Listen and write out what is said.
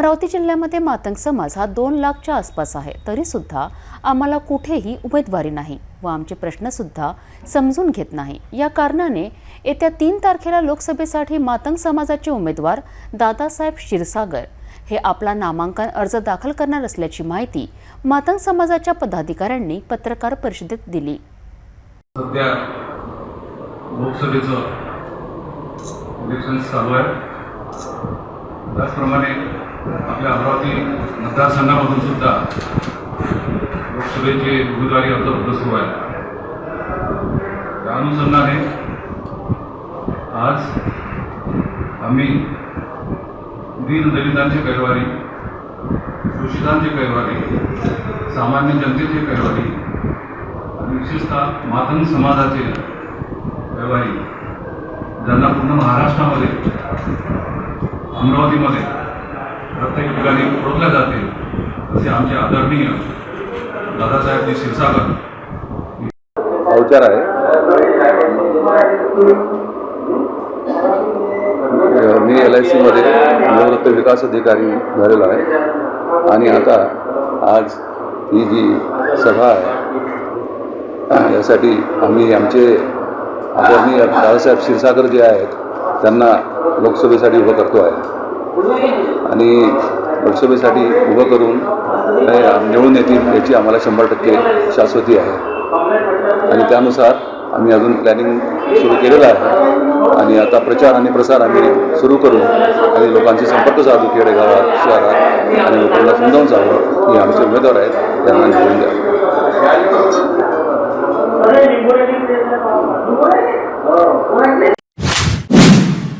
अमरावती जिल्ह्यामध्ये मातंग समाज हा दोन लाखच्या आसपास आहे. तरीसुद्धा आम्हाला कुठेही उमेदवारी नाही व आमचे प्रश्नसुद्धा समजून घेत नाही. या कारणाने येत्या तीन तारखेला लोकसभेसाठी मातंग समाजाचे उमेदवार दादासाहेब क्षीरसागर हे आपला नामांकन अर्ज दाखल करणार असल्याची माहिती मातंग समाजाच्या पदाधिकाऱ्यांनी पत्रकार परिषदेत दिली. सध्या लोकसभेचं इलेक्शन चालू आहे. त्याचप्रमाणे आपल्या अमरावती मतदारसंघामधून सुद्धा लोकसभेचे उमेदवारी अर्ज होतं सुरू आहे त्या अनुषंगाने आज आम्ही दीनदलितांचे कैवारी शोषितांचे कैवारी सामान्य जनतेची कैवारी आणि विशेषतः मातंग समाजाचे कैवारी ज्यांना पूर्ण महाराष्ट्रामध्ये अमरावतीमध्ये प्रत्येक ठिकाणी ओळखल्या जातील असे आमचे आदरणीय दादासाहेबजी क्षीरसागर. अवचार आहे. मी एल आय सीमध्ये निवृत्त विकास अधिकारी झालेलो आहे. आणि आता आज ही जी सभा आहे यासाठी आम्ही आमचे आदरणीय दादासाहेब क्षीरसागर जे आहेत त्यांना लोकसभेसाठी उभं करतो आहे. आणि लोकसभेसाठी उभं करून निवडून येतील याची आम्हाला शंभर टक्के शाश्वती आहे. आणि त्यानुसार आम्ही अजून प्लॅनिंग सुरू केलेलं आहे. आणि आता प्रचार आणि प्रसार आम्ही सुरू करू आणि लोकांशी संपर्क साधू खेडेगावात शहरात आणि लोकांना समजावून जावं हे आमचे उमेदवार आहेत त्यांना निवडून द्या